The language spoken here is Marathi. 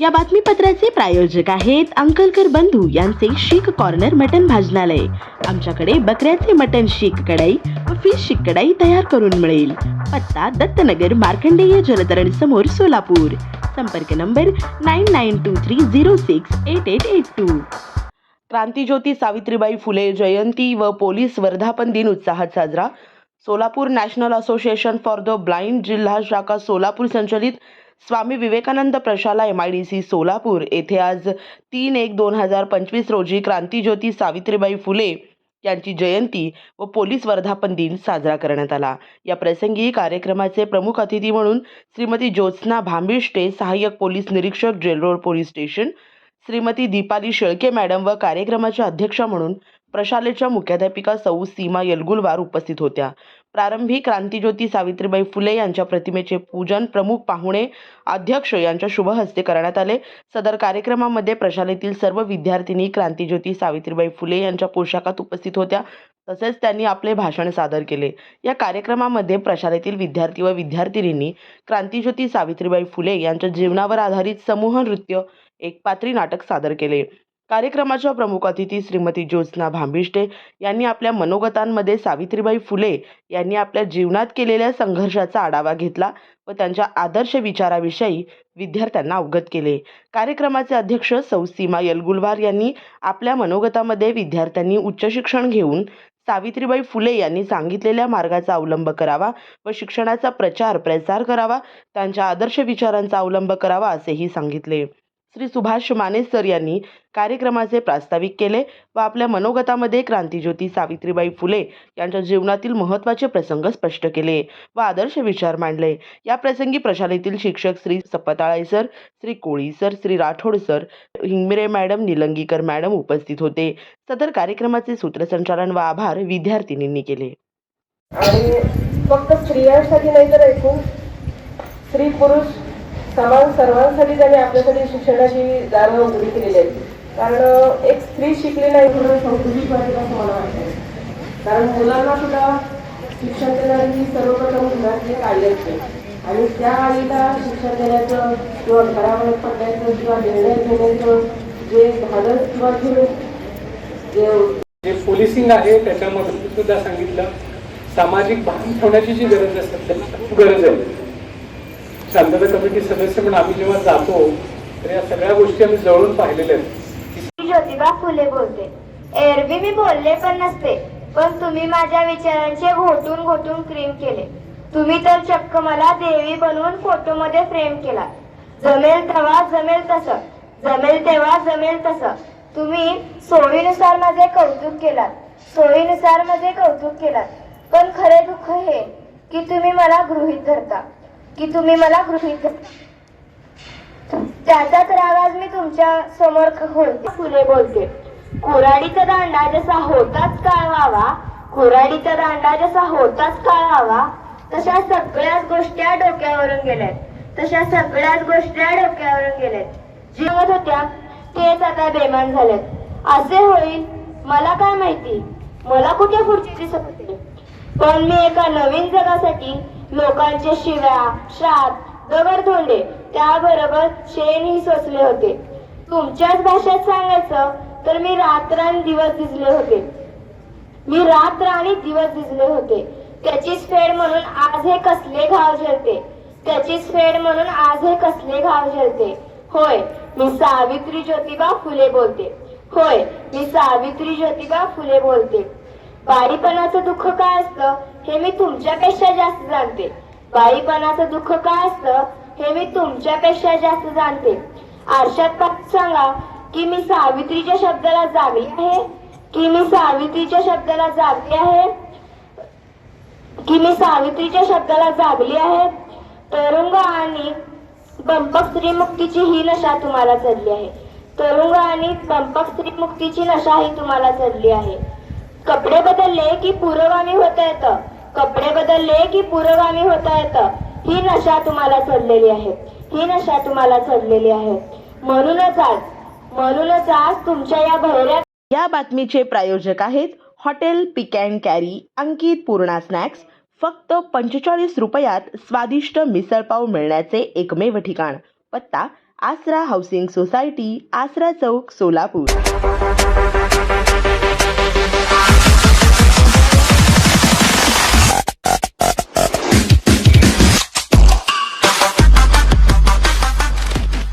या बातमीपत्राचे प्रायोजक आहेत अंकलकर बंधू यांचे शीख कॉर्नर मटन भाजनालय. आमच्याकडे बकऱ्याचे मटन शीख कढाई व फिश शीख कढाई तयार करून मिळेल. पत्ता दत्तनगर मार्कंडेय जलतरण समोर सोलापूर. संपर्क number nine nine two three zero six eight eight eight two Krantijyoti Savitribai Phule जयंती व पोलीस वर्धापन दिन उत्साहात साजरा. Solapur national association for the blind जिल्हा शाखा सोलापूर संचलित स्वामी विवेकानंद प्रशाला M I D C Solapur. येथे आज तीन एक दोन हजार पंचवीस रोजी क्रांतीज्योती सावित्रीबाई फुले यांची जयंती व पोलीस वर्धापन दिन साजरा करण्यात आला. या प्रसंगी कार्यक्रमाचे प्रमुख अतिथी म्हणून श्रीमती ज्योत्स्ना भांबिष्टे सहाय्यक पोलीस निरीक्षक jail road police station Shrimati Deepali Shelke madam व कार्यक्रमाच्या अध्यक्षा म्हणून प्रशालेच्या मुख्याध्यापिका सौ. सीमा यलगुलवार उपस्थित होत्या. प्रारंभी क्रांतीज्योती सावित्रीबाई फुले यांच्या प्रतिमेचे पूजन प्रमुख पाहुणे अध्यक्ष यांच्या शुभ हस्ते करण्यात आले. सदर कार्यक्रमामध्ये प्रशालेतील सर्व विद्यार्थिनी क्रांतीज्योती सावित्रीबाई फुले यांच्या पोशाखात उपस्थित होत्या. तसेच त्यांनी आपले भाषण सादर केले. या कार्यक्रमामध्ये प्रशालेतील विद्यार्थी व विद्यार्थिनींनी क्रांतीज्योती सावित्रीबाई फुले यांच्या जीवनावर आधारित समूह नृत्य एकपात्री नाटक सादर केले. कार्यक्रमाच्या प्रमुख अतिथी श्रीमती ज्योत्स्ना भांबिष्टे यांनी आपल्या मनोगतांमध्ये सावित्रीबाई फुले यांनी आपल्या जीवनात केलेल्या संघर्षाचा आढावा घेतला व त्यांच्या आदर्श विचाराविषयी विद्यार्थ्यांना अवगत केले. कार्यक्रमाचे अध्यक्ष सौ सीमा यलगुलवार यांनी आपल्या मनोगतामध्ये विद्यार्थ्यांनी उच्च शिक्षण घेऊन सावित्रीबाई फुले यांनी सांगितलेल्या मार्गाचा अवलंब करावा व शिक्षणाचा प्रचार प्रसार करावा त्यांच्या आदर्श विचारांचा अवलंब करावा असेही सांगितले. श्री सुभाष माने सर यांनी कार्यक्रमाचे प्रास्ताविक केले व आपल्या मनोगतामध्ये क्रांतीज्योती सावित्रीबाई फुले यांच्या जीवनातील महत्त्वाचे प्रसंग स्पष्ट केले व आदर्श विचार मांडले. या प्रसंगी प्रशालेतील शिक्षक Shri Saptale sir Shri Koli sir Shri Rathod sir Hingmire madam Nilangikar madam उपस्थित होते. सदर कार्यक्रमाचे सूत्रसंचालन व आभार विद्यार्थिनींनी केले. आणि फक्त स्त्रियांसाठी नाही तर एकूण स्त्री पुरुष समान सर्वांसाठी त्यांनी आपल्यासाठी शिक्षणाची दारं उघडी केलेली आहेत. कारण एक स्त्री शिकली नाही म्हणून संकुचित वाटेल असं मला वाटतं कारण मुलांना सुद्धा शिक्षण देणारी सर्वप्रथम घरातली एक आई असते. आणि त्या आईला शिक्षण देण्याचं किंवा घरामध्ये पडण्याचं किंवा निर्णय घेण्याचं जे धाडस किंवा जे जे पोलिसिंग आहे त्याच्यामध्ये सुद्धा सांगितलं. सामाजिक भान ठेवण्याची जी गरज असते त्याची गरज आहे. शांतता कमिटी सदस्य पण आम्ही जेव्हा जातो तर या सगळ्या गोष्टी आम्ही जवळून पाहिलेल्या आहेत. मी ज्योतिबा फुले बोलते. एरवी मी बोलले पण नसते पण तुम्ही माझ्या विचारांचे घोटून घोटून क्रीम केले. तुम्ही तर चक्क मला देवी बनवून फोटो मध्ये फ्रेम केला. जमेल तेव्हा जमेल तसं जमेल तेव्हा जमेल तसं. तुम्ही सोयीनुसार माझे कौतुक केलात सोयीनुसार माझे कौतुक केलात. पण खरे दुःख हे की तुम्ही मला गृहीत धरता. की तुम्ही मला गृहीत धरता त्याचाच आवाज मी तुमच्यासमोर होते फुले बोलते. कुऱ्हाडीचा दांडा जसा होताच काळवावा कुऱ्हाडीचा दांडा जसा होताच काळवावा तशा सगळ्याच गोष्टी डोक्यावरून गेल्यात. तशा सगळ्याच गोष्टी डोक्यावरून गेल्यात. जीवत होत्या तेच आता बेमान झालेत. असे होईल मला काय माहिती? मला कुठे पुढची दिसत होते? पण मी एका नवीन जगासाठी लोकांचे शिव्या श्राप दगड त्याबरोबर शेणही सोचले होते. तुमच्याच भाषेत सांगायचं तर मी रात्र दिवस दिसले होते. मी रात्र आणि दिवस दिसले होते. त्याचीच फेड म्हणून आज हे कसले घाव झेलते? त्याचीच फेड म्हणून आज हे कसले घाव झेलते? होय मी सावित्री ज्योतिबा फुले बोलते. होय मी सावित्री ज्योतिबा फुले बोलते. बाळीपणाचं दुःख काय असतं हे मी तुमच्यापेक्षा जास्त जाणते. बाळीपणाचं दुःख काय असतं हे मी तुमच्यापेक्षा जास्त जाणते. आरशात पाहून सांगा की मी सावित्रीच्या शब्दाला जागली आहे? की मी सावित्रीच्या शब्दाला जागली आहे? की मी सावित्रीच्या शब्दाला जागली आहे? तरुंग आणि बंपक स्त्री मुक्तीची ही नशा तुम्हाला चढली आहे. तरुंग आणि बंपक स्त्री मुक्तीची नशा ही तुम्हाला चढली आहे. कपडे बदलले की पुरोगामी होता येतं. कपडे बदलले की पुरोगामी होता येतं. ही नशा तुम्हाला चढलेली आहे. ही नशा तुम्हाला चढलेली आहे. म्हणूनच आज म्हणूनच आज तुमच्या या भैऱ्या या बातमीचे प्रायोजक आहेत hotel pick and carry Ankit Purna snacks. फक्त पंचेचाळीस रुपयात स्वादिष्ट मिसळपाव मिळण्याचे एकमेव ठिकाण. पत्ता आसरा हाऊसिंग सोसायटी आसरा चौक सोलापूर.